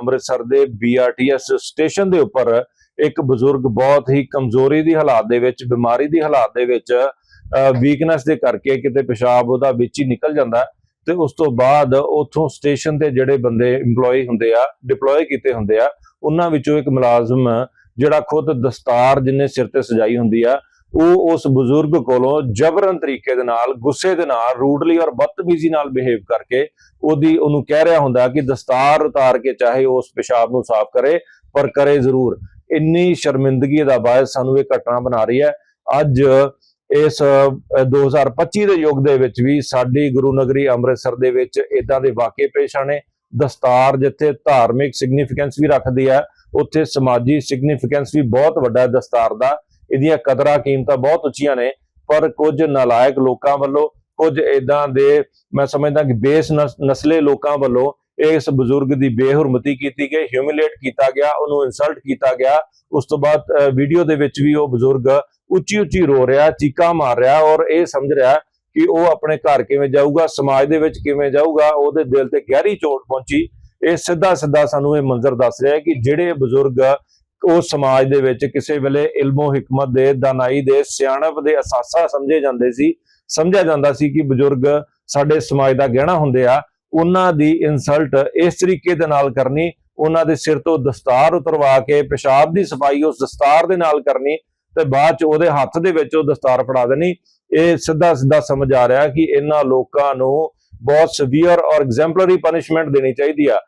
ਅੰਮ੍ਰਿਤਸਰ ਦੇ BRTS station ਦੇ ਉੱਪਰ ਇੱਕ ਬਜ਼ੁਰਗ ਬਹੁਤ ਹੀ ਕਮਜ਼ੋਰੀ ਦੀ ਹਾਲਾਤ ਦੇ ਵਿੱਚ, ਬਿਮਾਰੀ ਦੀ ਹਾਲਾਤ ਦੇ ਵਿੱਚ ਵੀਕਨੈਸ ਦੇ ਕਰਕੇ ਕਿਤੇ ਪਿਸ਼ਾਬ ਉਹਦਾ ਵਿੱਚ ਹੀ ਨਿਕਲ ਜਾਂਦਾ ਹੈ ਤੇ ਉਸ ਤੋਂ ਬਾਅਦ ਉਥੋਂ ਸਟੇਸ਼ਨ ਤੇ ਜਿਹੜੇ ਬੰਦੇ EMPLOYE ਹੁੰਦੇ ਆ ਡਿਪਲੋਏ ਕੀਤੇ ਹੁੰਦੇ ਆ, ਉਹਨਾਂ ਵਿੱਚੋਂ ਇੱਕ ਮੁਲਾਜ਼ਮ ਜਿਹੜਾ ਖੁਦ ਦਸਤਾਰ ਜਿੰਨੇ ਸਿਰ ਤੇ ਸਜਾਈ ਹੁੰਦੀ ਆ ਉਹ ਉਸ ਬਜ਼ੁਰਗ ਕੋਲੋਂ ਜਬਰਨ ਤਰੀਕੇ ਦੇ ਨਾਲ ਗੁੱਸੇ ਦੇ ਨਾਲ ਰੂਡਲੀ ਔਰ ਬਦਤਮੀਜ਼ੀ ਨਾਲ ਬਿਹੇਵ ਕਰਕੇ ਉਹਦੀ ਉਹਨੂੰ ਕਹਿ ਰਿਹਾ ਹੁੰਦਾ ਕਿ ਦਸਤਾਰ ਉਤਾਰ ਕੇ ਚਾਹੇ ਉਸ ਪਿਸ਼ਾਬ ਨੂੰ ਸਾਫ਼ ਕਰੇ ਪਰ ਕਰੇ ਜ਼ਰੂਰ। ਇੰਨੀ ਸ਼ਰਮਿੰਦਗੀ ਦਾ ਬਾਇਸ ਸਾਨੂੰ ਇਹ ਘਟਨਾ ਬਣਾ ਰਹੀ ਹੈ। ਅੱਜ ਇਸ ਅਹ, 2025 ਦੇ ਯੁੱਗ ਦੇ ਵਿੱਚ ਵੀ ਸਾਡੀ ਗੁਰੂ ਨਗਰੀ ਅੰਮ੍ਰਿਤਸਰ ਦੇ ਵਿੱਚ ਇਦਾਂ ਦੇ ਵਾਕਿਏ ਪੇਸ਼ ਆਣੇ ਦਸਤਾਰ ਜਿੱਥੇ ਧਾਰਮਿਕ ਸਿਗਨੀਫੀਕੈਂਸ ਵੀ ਰੱਖਦੀ ਹੈ ਉੱਥੇ ਸਮਾਜੀ ਸਿਗਨੀਫੀਕੈਂਸ ਵੀ ਬਹੁਤ ਵੱਡਾ ਦਸਤਾਰ ਦਾ। ਇਹਦੀਆਂ ਕਦਰਾਂ ਕੀਮਤਾਂ ਬਹੁਤ ਉੱਚੀਆਂ ਨੇ, ਪਰ ਕੁਝ ਨਾਲਾਇਕ ਲੋਕਾਂ ਵੱਲੋਂ, ਕੁਝ ਇਦਾਂ ਦੇ ਮੈਂ ਸਮਝਦਾ ਕਿ ਬੇਸ ਨਸ- ਨਸਲੇ ਲੋਕਾਂ ਵੱਲੋਂ ਇਸ ਬਜ਼ੁਰਗ ਦੀ ਬੇਹਰਮਤੀ ਕੀਤੀ ਗਈ ਹਿਊਮਿਲੇਟ ਕੀਤਾ ਗਿਆ, ਉਹਨੂੰ ਇਨਸਲਟ ਕੀਤਾ ਗਿਆ। ਉਸ ਤੋਂ ਬਾਅਦ ਵੀਡੀਓ ਦੇ ਵਿੱਚ ਵੀ ਉਹ ਬਜ਼ੁਰਗ ਉੱਚੀ ਉੱਚੀ ਰੋ ਰਿਹਾ, ਚੀਕਾਂ ਮਾਰ ਰਿਹਾ ਔਰ ਇਹ ਸਮਝ ਰਿਹਾ ਕਿ ਉਹ ਆਪਣੇ ਘਰ ਕਿਵੇਂ ਜਾਊਗਾ, ਸਮਾਜ ਦੇ ਵਿੱਚ ਕਿਵੇਂ ਜਾਊਗਾ, ਉਹਦੇ ਦਿਲ ਤੇ ਗਹਿਰੀ ਚੋਟ ਪਹੁੰਚੀ। ਇਹ ਸਿੱਧਾ ਸਿੱਧਾ ਸਾਨੂੰ ਇਹ ਮੰਜ਼ਰ ਦੱਸ ਰਿਹਾ ਹੈ ਕਿ ਜਿਹੜੇ ਬਜ਼ੁਰਗ ਉਹ ਸਮਾਜ ਦੇ ਵਿੱਚ ਕਿਸੇ ਵੇਲੇ ਇਲਮੋ ਹਕਮਤ ਦੇ, ਦਾਨਾਈ ਦੇ, ਸਿਆਣਪ ਦੇ ਅਸਾਸਾ ਸਮਝੇ ਜਾਂਦੇ ਸੀ। ਸਮਝਿਆ ਜਾਂਦਾ ਸੀ ਕਿ ਬਜ਼ੁਰਗ ਸਾਡੇ ਸਮਾਜ ਦਾ ਗਹਿਣਾ ਹੁੰਦੇ ਆ। ਉਹਨਾਂ ਦੀ ਇਨਸਲਟ ਇਸ ਤਰੀਕੇ ਦੇ ਨਾਲ ਕਰਨੀ, ਉਹਨਾਂ ਦੇ ਸਿਰ ਤੋਂ ਦਸਤਾਰ ਉਤਰਵਾ ਕੇ, ਪਿਸ਼ਾਬ ਦੀ ਸਫ਼ਾਈ ਉਸ ਦਸਤਾਰ ਦੇ ਨਾਲ ਕਰਨੀ ਤੇ ਬਾਅਦ ਚ ਉਹਦੇ ਹੱਥ ਦੇ ਵਿੱਚ ਉਹ ਦਸਤਾਰ ਫੜਾ ਦੇਣੀ। ਇਹ ਸਿੱਧਾ ਸਿੱਧਾ ਸਮਝ ਆ ਰਿਹਾ ਕਿ ਇਹਨਾਂ ਲੋਕਾਂ ਨੂੰ ਬਹੁਤ ਸਵੀਅਰ ਔਰ ਐਗਜ਼ੈਂਪਲਰੀ ਪਨਿਸ਼ਮੈਂਟ ਦੇਣੀ ਚਾਹੀਦੀ ਆ।